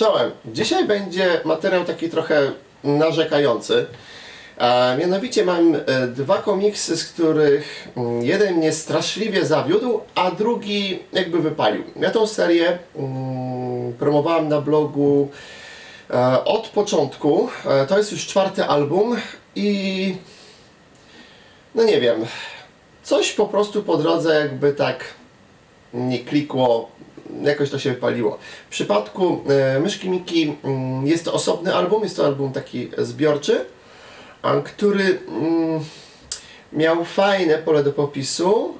Czołem. Dzisiaj będzie materiał taki trochę narzekający. A mianowicie mam e, dwa komiksy, z których mm, jeden mnie straszliwie zawiódł, a drugi jakby wypalił. Ja tą serię mm, promowałem na blogu e, od początku. E, to jest już czwarty album i no nie wiem, coś po prostu po drodze jakby tak nie klikło, jakoś to się wypaliło. W przypadku e, Myszki Miki mm, jest to osobny album, jest to album taki zbiorczy, który mm, miał fajne pole do popisu,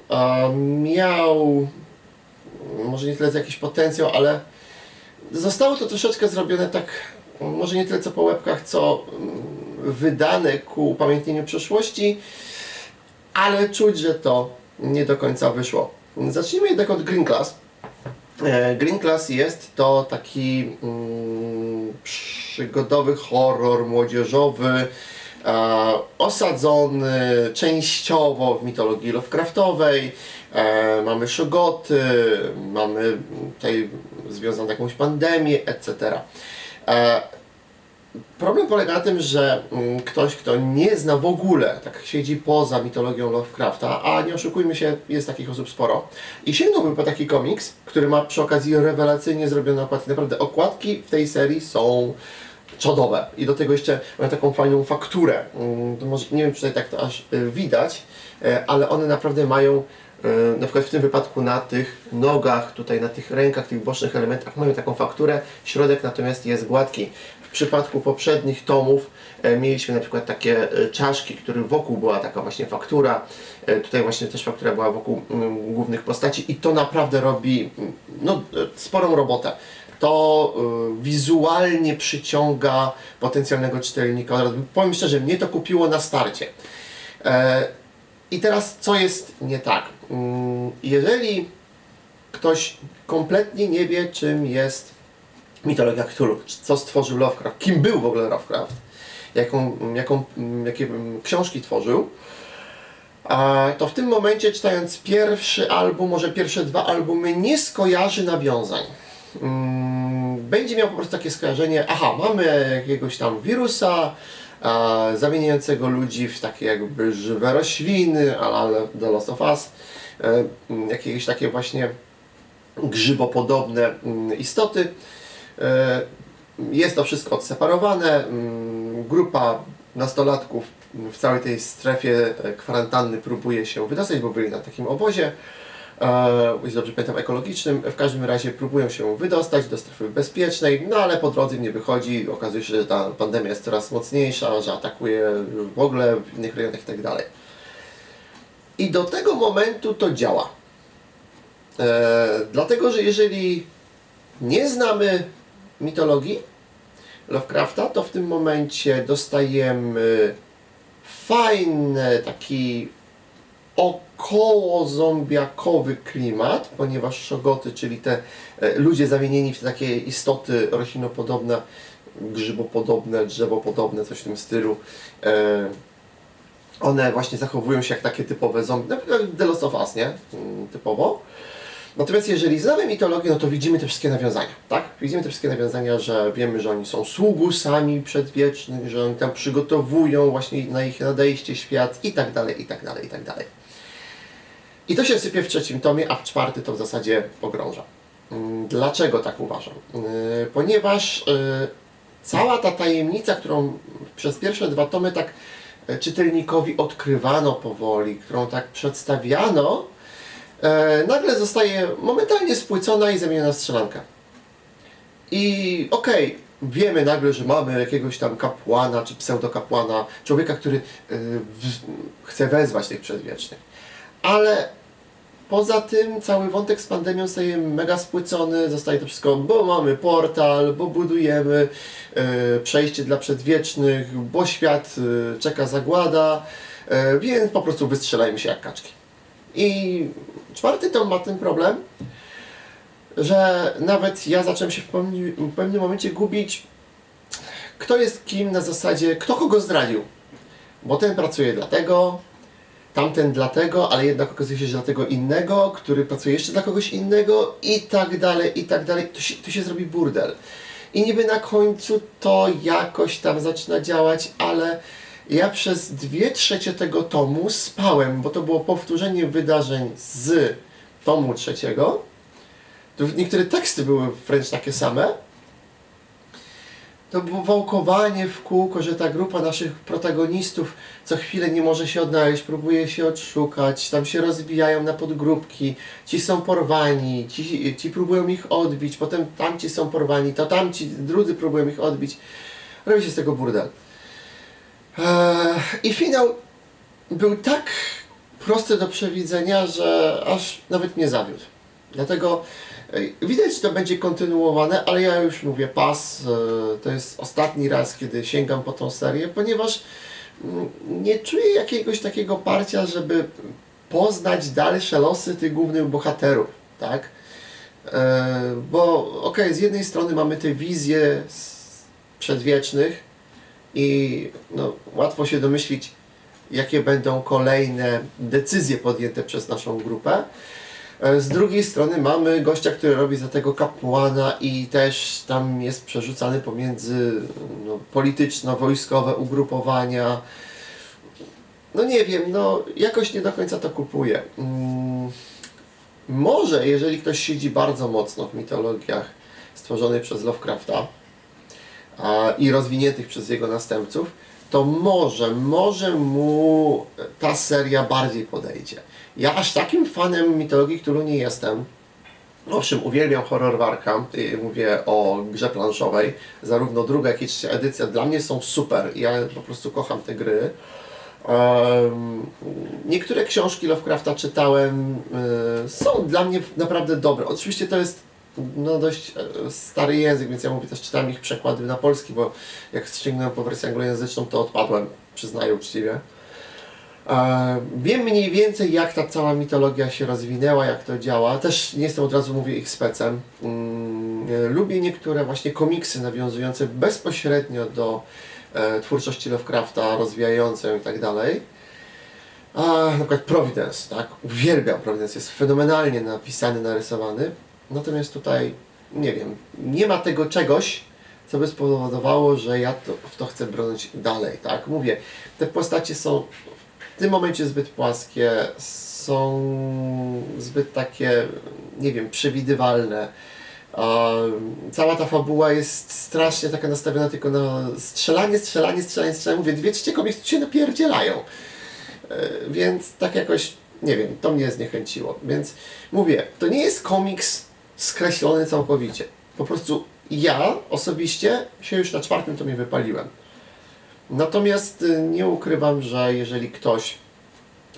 miał może nie tyle jakiś potencjał, ale zostało to troszeczkę zrobione tak, może nie tyle co po łebkach, co mm, wydane ku upamiętnieniu przeszłości, ale czuć, że to nie do końca wyszło. Zacznijmy jednak od Green Class. E, Green Class jest to taki mm, przygodowy horror młodzieżowy, e, osadzony częściowo w mitologii Lovecraftowej. E, mamy szogoty, mamy tutaj związaną jakąś pandemię, etc. Problem polega na tym, że mm, ktoś, kto nie zna w ogóle, tak siedzi poza mitologią Lovecrafta, a nie oszukujmy się, jest takich osób sporo, i sięgnąłby po taki komiks, który ma przy okazji rewelacyjnie zrobione okładki. Naprawdę okładki w tej serii są czodowe. I do tego jeszcze mają taką fajną fakturę. Mm, może, nie wiem, czy tutaj tak to aż y, widać, y, ale one naprawdę mają y, na przykład w tym wypadku na tych nogach, tutaj na tych rękach, tych bocznych elementach mają taką fakturę, środek natomiast jest gładki. W przypadku poprzednich tomów e, mieliśmy na przykład takie e, czaszki, których wokół była taka właśnie faktura. E, tutaj właśnie też faktura była wokół mm, głównych postaci i to naprawdę robi mm, no, sporą robotę. To wizualnie przyciąga potencjalnego czytelnika. Powiem szczerze, mnie to kupiło na starcie. I teraz co jest nie tak? Mm, Jeżeli ktoś kompletnie nie wie, czym jest mitologia Cthulhu, co stworzył Lovecraft, kim był w ogóle Lovecraft, jaką, jaką, jakie mm, książki tworzył, a to w tym momencie czytając pierwszy album, może pierwsze dwa albumy, nie skojarzy nawiązań. Mm, Będzie miał po prostu takie skojarzenie, aha, mamy jakiegoś tam wirusa, a, zamieniającego ludzi w takie jakby żywe rośliny, ale The Last of Us, e, mm, jakieś takie właśnie grzybopodobne istoty. E, Jest to wszystko odseparowane. Mm, Grupa nastolatków w całej tej strefie e, kwarantanny próbuje się wydostać, bo byli na takim obozie, e, jeśli dobrze pamiętam, ekologicznym. W każdym razie próbują się wydostać do strefy bezpiecznej, no ale po drodze nie wychodzi. Okazuje się, że ta pandemia jest coraz mocniejsza, że atakuje w ogóle w innych rejonach itd. I do tego momentu to działa. Dlatego, że jeżeli nie znamy mitologii Lovecrafta, to w tym momencie dostajemy fajny taki około zombiakowy klimat, ponieważ szogoty, czyli te e, ludzie zamienieni w takie istoty roślinopodobne, grzybopodobne, drzewopodobne, coś w tym stylu, e, one właśnie zachowują się jak takie typowe zombie, The Last of Us, nie? Mm, Typowo. Natomiast jeżeli znamy mitologię, no to widzimy te wszystkie nawiązania, tak? Widzimy te wszystkie nawiązania, że wiemy, że oni są sługusami przedwiecznych, że oni tam przygotowują właśnie na ich nadejście świat i tak dalej, i tak dalej, i tak dalej. I to się sypie w trzecim tomie, a w czwarty to w zasadzie pogrąża. Mm, Dlaczego tak uważam? Yy, Ponieważ yy, cała ta tajemnica, którą przez pierwsze dwa tomy tak e, czytelnikowi odkrywano powoli, którą tak przedstawiano, e, nagle zostaje momentalnie spłycona i zamieniona w strzelankę. I okej, wiemy nagle, że mamy jakiegoś tam kapłana czy pseudokapłana, człowieka, który e, w, chce wezwać tych przedwiecznych. Ale poza tym cały wątek z pandemią staje mega spłycony, zostaje to wszystko, bo mamy portal, bo budujemy e, przejście dla przedwiecznych, bo świat e, czeka zagłada, e, więc po prostu wystrzelajmy się jak kaczki. I czwarty tom ma ten problem, że nawet ja zacząłem się w pewnym, w pewnym momencie gubić, kto jest kim na zasadzie, kto kogo zdradził. Bo ten pracuje dla tego, tamten dlatego, ale jednak okazuje się, że dla tego innego, który pracuje jeszcze dla kogoś innego i tak dalej, i tak dalej. To się, to się zrobi burdel. i niby na końcu to jakoś tam zaczyna działać, ale ja przez dwie trzecie tego tomu spałem, bo to było powtórzenie wydarzeń z tomu trzeciego. Niektóre teksty były wręcz takie same. To było wałkowanie w kółko, że ta grupa naszych protagonistów co chwilę nie może się odnaleźć, próbuje się odszukać, tam się rozbijają na podgrupki, ci są porwani, ci, ci próbują ich odbić, potem tamci są porwani, to tamci drudzy próbują ich odbić. Robi się z tego burdel. Eee, I finał był tak prosty do przewidzenia, że aż nawet mnie zawiódł. Dlatego ej, widać, że to będzie kontynuowane, ale ja już mówię pas. e, To jest ostatni raz, kiedy sięgam po tą serię, ponieważ mm, nie czuję jakiegoś takiego parcia, żeby poznać dalsze losy tych głównych bohaterów, tak? E, Bo okej, z jednej strony mamy te wizje przedwiecznych i no, łatwo się domyślić, jakie będą kolejne decyzje podjęte przez naszą grupę. E, Z drugiej strony mamy gościa, który robi za tego kapłana i też tam jest przerzucany pomiędzy no, polityczno-wojskowe ugrupowania. No nie wiem, no jakoś nie do końca to kupuję. Mm, może, jeżeli ktoś siedzi bardzo mocno w mitologiach stworzonych przez Lovecrafta i rozwiniętych przez jego następców, to może, może mu ta seria bardziej podejdzie. Ja aż takim fanem mitologii, którą nie jestem. Owszem, uwielbiam horror Warcam, y, mówię o grze planszowej. Zarówno druga, jak i trzecia edycja dla mnie są super. Ja po prostu kocham te gry. Em, niektóre książki Lovecrafta czytałem, y, są dla mnie naprawdę dobre. Oczywiście to jest no, dość e, stary język, więc ja mówię też czytałem ich przekłady na polski, bo jak sięgnąłem po wersję anglojęzyczną, to odpadłem, przyznaję uczciwie. E, Wiem mniej więcej jak ta cała mitologia się rozwinęła, jak to działa. Też nie jestem od razu mówię ich specem. Mm, e, Lubię niektóre właśnie komiksy nawiązujące bezpośrednio do twórczości Lovecrafta, rozwijające ją i tak dalej. A, na przykład Providence, tak? Uwielbiam Providence, jest fenomenalnie napisany, narysowany. Natomiast tutaj, nie wiem, nie ma tego czegoś, co by spowodowało, że ja to, w to chcę brnąć dalej, tak? Mówię, te postacie są w tym momencie zbyt płaskie, są zbyt takie, nie wiem, przewidywalne. Cała ta fabuła jest strasznie taka nastawiona tylko na strzelanie, strzelanie, strzelanie, strzelanie. Mówię, dwie trzecie kobiet się napierdzielają. E, Więc tak jakoś, nie wiem, to mnie zniechęciło. Więc mówię, to nie jest komiks skreślony całkowicie. Po prostu ja osobiście się już na czwartym tomie wypaliłem. Natomiast y, nie ukrywam, że jeżeli ktoś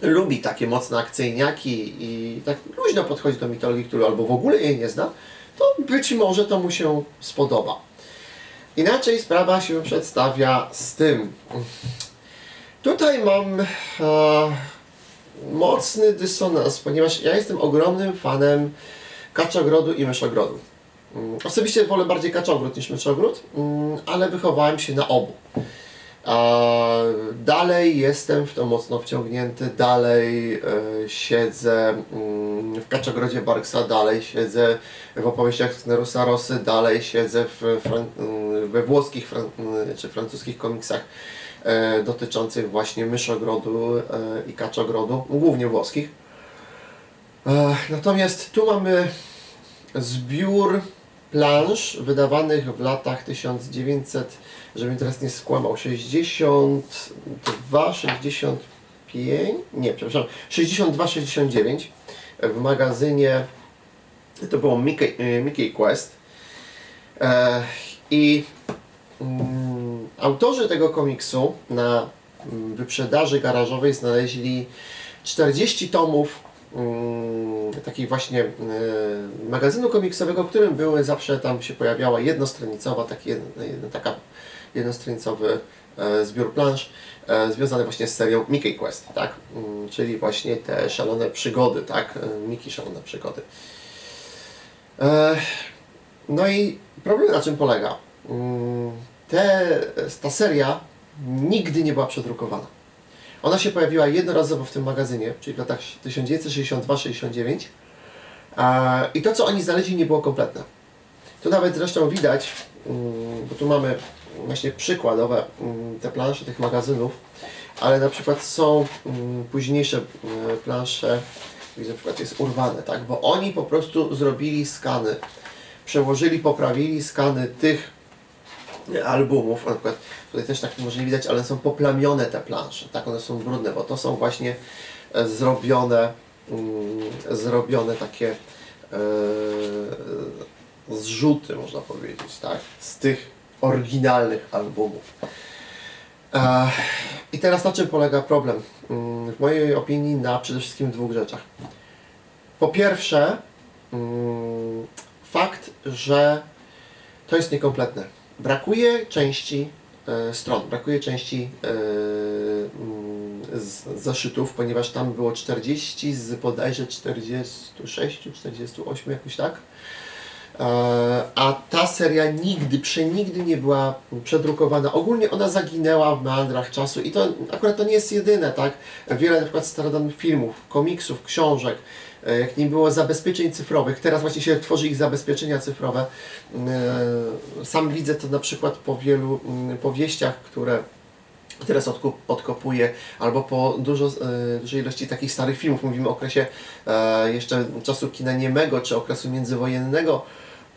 lubi takie mocne akcyjniaki i tak luźno podchodzi do mitologii, który albo w ogóle jej nie zna, to być może to mu się spodoba. Inaczej sprawa się przedstawia z tym. Tutaj mam e, mocny dysonans, ponieważ ja jestem ogromnym fanem kaczogrodu i myszogrodu. Mm, Osobiście wolę bardziej kaczogród niż myszogród, mm, ale wychowałem się na obu. Dalej jestem w to mocno wciągnięty, dalej e, siedzę mm, w Kaczogrodzie Barksa, dalej siedzę w opowieściach Sknerusa Rosy, dalej siedzę w, we włoskich czy francuskich komiksach e, dotyczących właśnie myszogrodu e, i kaczogrodu, głównie włoskich. Natomiast tu mamy zbiór plansz wydawanych w latach 1900, żebym teraz nie skłamał, 62, 65, nie, przepraszam, 62, 69 w magazynie, to było Mickey, e, Mickey Quest. I mm, autorzy tego komiksu na mm, wyprzedaży garażowej znaleźli 40 tomów mm, takich właśnie e, magazynu komiksowego, w którym były zawsze tam się pojawiała jednostronicowa, taki, jedna, taka jednostronicowy e, zbiór plansz e, związany właśnie z serią Mickey Quest, tak? Mm, czyli właśnie te szalone przygody, tak? Mickey szalone przygody. No i problem na czym polega? Mm, Te, ta seria nigdy nie była przedrukowana. Ona się pojawiła jednorazowo w tym magazynie, czyli w latach 1962-69 e, i to, co oni znaleźli, nie było kompletne. Tu nawet zresztą widać, mm, bo tu mamy właśnie przykładowe mm, te plansze tych magazynów, ale na przykład są mm, późniejsze mm, plansze, gdzie na przykład jest urwane, tak? Bo oni po prostu zrobili skany, przełożyli, poprawili skany tych albumów, na przykład tutaj też tak może nie widać, ale są poplamione te plansze, tak, one są brudne, bo to są właśnie e, zrobione, mm, zrobione takie e, zrzuty, można powiedzieć, tak, z tych oryginalnych albumów. E, I teraz na czym polega problem? Mm, W mojej opinii na przede wszystkim dwóch rzeczach. Po pierwsze, mm, fakt, że to jest niekompletne. Brakuje części e, stron, brakuje części e, mm, z zaszytów, ponieważ tam było 40 z bodajże 46, 48 jakoś tak. E, A ta seria nigdy, przenigdy nie była przedrukowana. Ogólnie ona zaginęła w meandrach czasu i to akurat to nie jest jedyne, tak? Wiele na przykład starodawnych filmów, komiksów, książek, jak nie było zabezpieczeń cyfrowych, teraz właśnie się tworzy ich zabezpieczenia cyfrowe. E, Sam widzę to na przykład po wielu mm, powieściach, które teraz odkup, odkopuję, albo po dużo, e, dużej ilości takich starych filmów. Mówimy o okresie e, jeszcze czasu kina niemego, czy okresu międzywojennego,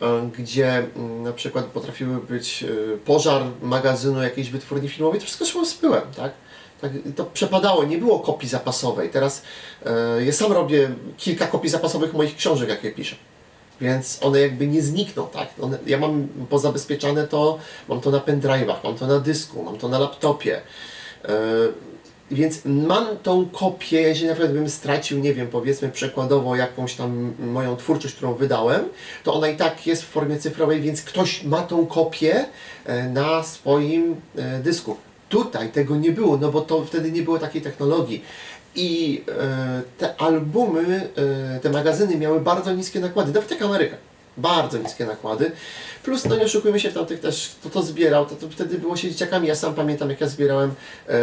e, gdzie mm, na przykład potrafiły być e, pożar magazynu jakiejś wytwórni filmowej, to wszystko szło z pyłem, tak? Tak, to przepadało, nie było kopii zapasowej. Teraz e, ja sam robię kilka kopii zapasowych moich książek, jakie piszę. Więc one jakby nie znikną, tak? One, ja mam pozabezpieczane to, mam to na pendrive'ach, mam to na dysku, mam to na laptopie. Yy, więc mam tą kopię, jeżeli na przykład bym stracił, nie wiem, powiedzmy przykładowo jakąś tam moją twórczość, którą wydałem, to ona i tak jest w formie cyfrowej, więc ktoś ma tą kopię e, na swoim dysku. Tutaj tego nie było, no bo to wtedy nie było takiej technologii. I e, te albumy, e, te magazyny miały bardzo niskie nakłady, nawet jak Ameryka. Bardzo niskie nakłady. Plus, no nie oszukujmy się, w tamtych też, kto to zbierał, to, to wtedy było się dzieciakami. Ja sam pamiętam, jak ja zbierałem em,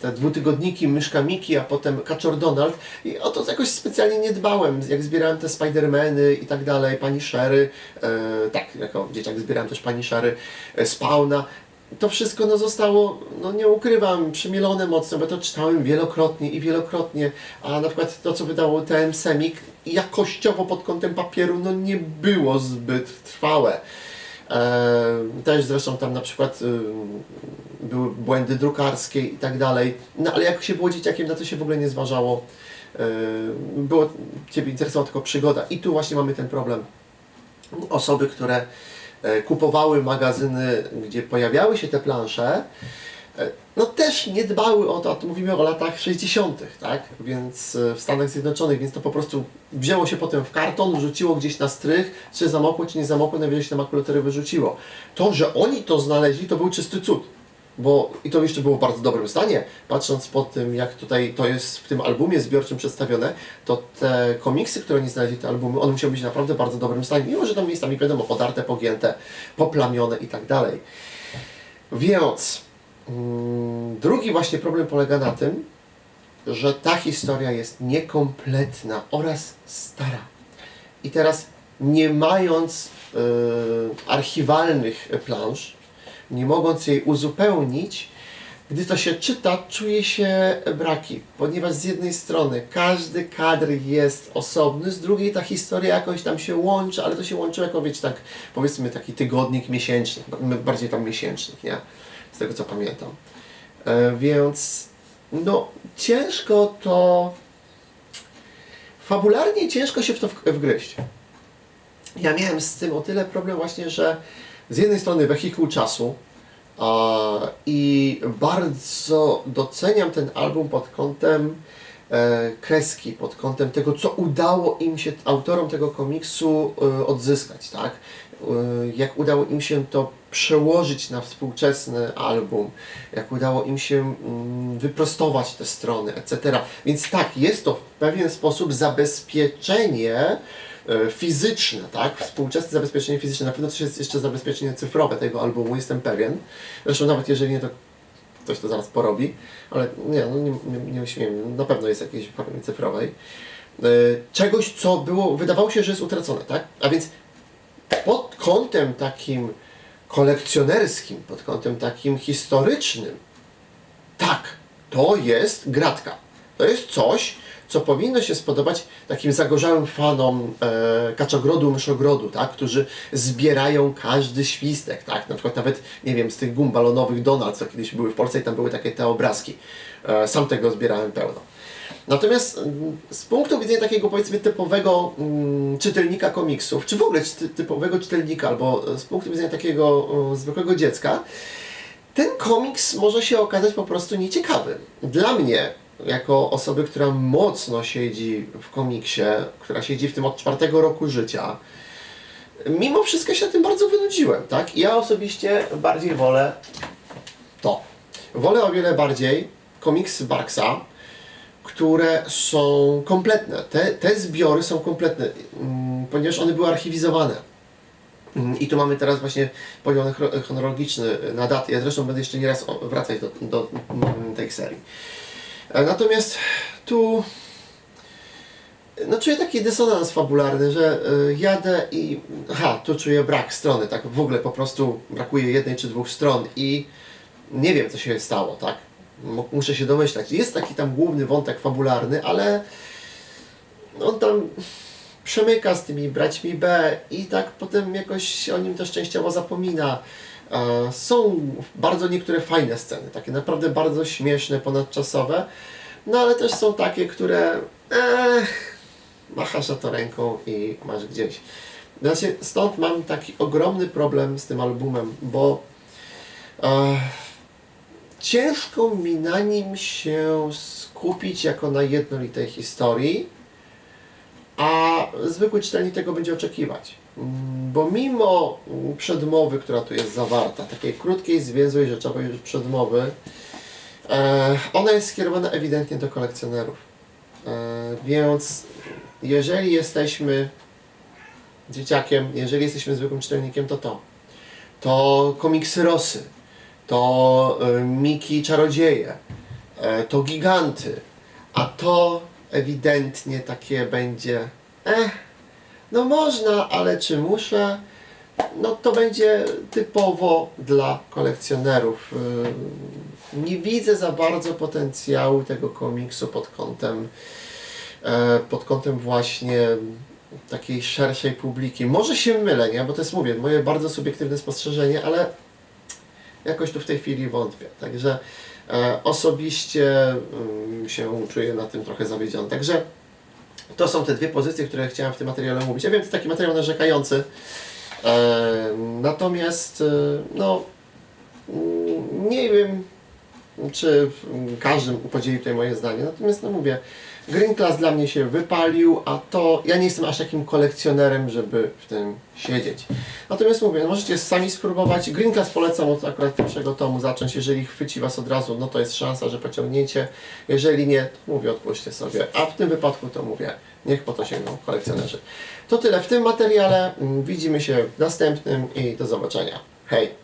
te dwutygodniki Myszka Miki, a potem Kaczor Donald. I o to jakoś specjalnie nie dbałem. Jak zbierałem te Spidermany i tak dalej, Pani Sherry, e, tak, jako dzieciak zbierałem też Pani Sherry, e, Spawna to wszystko no, zostało, no nie ukrywam, przemielone mocno, bo to czytałem wielokrotnie i wielokrotnie, a na przykład to, co wydało TM Semik, jakościowo pod kątem papieru, no nie było zbyt trwałe. Eee, też zresztą tam na przykład ym, były błędy drukarskie i tak dalej, no ale jak się było dzieciakiem, na to się w ogóle nie zważało. Eee, było Ciebie interesowała tylko przygoda i tu właśnie mamy ten problem. Osoby, które e, kupowały magazyny, gdzie pojawiały się te plansze, e, no też nie dbały o to, a tu mówimy o latach 60., tak? Więc e, w Stanach Zjednoczonych, więc to po prostu wzięło się potem w karton, wrzuciło gdzieś na strych, czy zamokło, czy nie zamokło, najwyżej się te makulatury wyrzuciło. To, że oni to znaleźli, to był czysty cud. Bo i to jeszcze było w bardzo dobrym stanie, patrząc po tym, jak tutaj to jest w tym albumie zbiorczym przedstawione, to te komiksy, które oni znaleźli, te albumy, one musiały być w naprawdę bardzo dobrym stanie, mimo że tam miejscami wiadomo, podarte, pogięte, poplamione i tak dalej. Więc mm, drugi właśnie problem polega na tym, że ta historia jest niekompletna oraz stara. I teraz nie mając y, archiwalnych plansz, nie mogąc jej uzupełnić, gdy to się czyta, czuje się braki, ponieważ z jednej strony każdy kadr jest osobny, z drugiej ta historia jakoś tam się łączy, ale to się łączy jako, wiecie, tak powiedzmy taki tygodnik miesięczny, bardziej tam miesięcznik, nie? Z tego co pamiętam. E, więc no ciężko to fabularnie ciężko się w to wgryźć. Ja miałem z tym o tyle problem właśnie, że z jednej strony wehikuł czasu a, i bardzo doceniam ten album pod kątem e, kreski, pod kątem tego, co udało im się, autorom tego komiksu e, odzyskać, tak? E, jak udało im się to przełożyć na współczesny album, jak udało im się mm, wyprostować te strony, etc. Więc tak, jest to w pewien sposób zabezpieczenie fizyczne, tak? Współczesne zabezpieczenie fizyczne. Na pewno też jest jeszcze zabezpieczenie cyfrowe tego albumu, jestem pewien. Zresztą nawet jeżeli nie, to ktoś to zaraz porobi, ale nie, no nie, nie, nie uśmiem, na pewno jest jakieś w formie cyfrowej. E, Czegoś, co było, wydawało się, że jest utracone, tak? A więc pod kątem takim kolekcjonerskim, pod kątem takim historycznym, tak, to jest gratka. To jest coś, co powinno się spodobać takim zagorzałym fanom e, kaczogrodu, myszogrodu, tak, którzy zbierają każdy świstek, tak, na przykład nawet, nie wiem, z tych gum balonowych Donald, co kiedyś były w Polsce i tam były takie te obrazki. E, sam tego zbierałem pełno. Natomiast mm, z punktu widzenia takiego powiedzmy typowego mm, czytelnika komiksów, czy w ogóle ty- typowego czytelnika, albo e, z punktu widzenia takiego e, zwykłego dziecka, ten komiks może się okazać po prostu nieciekawy. Dla mnie, jako osoby, która mocno siedzi w komiksie, która siedzi w tym od czwartego roku życia, mimo wszystko się na tym bardzo wynudziłem, tak? Ja osobiście bardziej wolę to. Wolę o wiele bardziej komiksy Barksa, które są kompletne. Te, te zbiory są kompletne, mm, ponieważ one były archiwizowane. Mm, I tu mamy teraz właśnie podział chro- chronologiczny na daty. Ja zresztą będę jeszcze nieraz wracać do, do mm, tej serii. Natomiast tu no czuję taki dysonans fabularny, że y, jadę i aha, tu czuję brak strony, tak w ogóle po prostu brakuje jednej czy dwóch stron i nie wiem co się stało, tak? Mu- Muszę się domyślać. Jest taki tam główny wątek fabularny, ale on tam przemyka z tymi braćmi B i tak potem jakoś o nim też częściowo zapomina. Są bardzo niektóre fajne sceny, takie naprawdę bardzo śmieszne, ponadczasowe, no ale też są takie, które eh, machasz na to ręką i masz gdzieś. Znaczy, stąd mam taki ogromny problem z tym albumem, bo e, ciężko mi na nim się skupić jako na jednolitej historii, a zwykły czytelnik tego będzie oczekiwać. Bo mimo przedmowy, która tu jest zawarta, takiej krótkiej, zwięzłej, rzeczowej przedmowy, e, ona jest skierowana ewidentnie do kolekcjonerów. E, więc jeżeli jesteśmy dzieciakiem, jeżeli jesteśmy zwykłym czytelnikiem, to to. To komiksy Rosy, to e, Miki Czarodzieje, to Giganty, a to ewidentnie takie będzie, eh, no można, ale czy muszę? No to będzie typowo dla kolekcjonerów. Y, Nie widzę za bardzo potencjału tego komiksu pod kątem, e, pod kątem właśnie takiej szerszej publiki. Może się mylę, nie? Bo to jest, mówię, moje bardzo subiektywne spostrzeżenie, ale jakoś tu w tej chwili wątpię. Także e, osobiście się czuję na tym trochę zawiedziony. Także to są te dwie pozycje, które chciałem w tym materiale mówić. Ja wiem, to taki materiał narzekający. E, natomiast e, no mm, nie wiem, czy każdy podzieli tutaj moje zdanie. Natomiast no mówię, Green Class dla mnie się wypalił, a to ja nie jestem aż takim kolekcjonerem, żeby w tym siedzieć. Natomiast mówię, no możecie sami spróbować. Green Class polecam od akurat pierwszego tomu zacząć. Jeżeli chwyci Was od razu, no to jest szansa, że pociągniecie. Jeżeli nie, to mówię, odpuśćcie sobie. A w tym wypadku to mówię, niech po to sięgną kolekcjonerzy. To tyle w tym materiale. Mm, Widzimy się w następnym i do zobaczenia. Hej!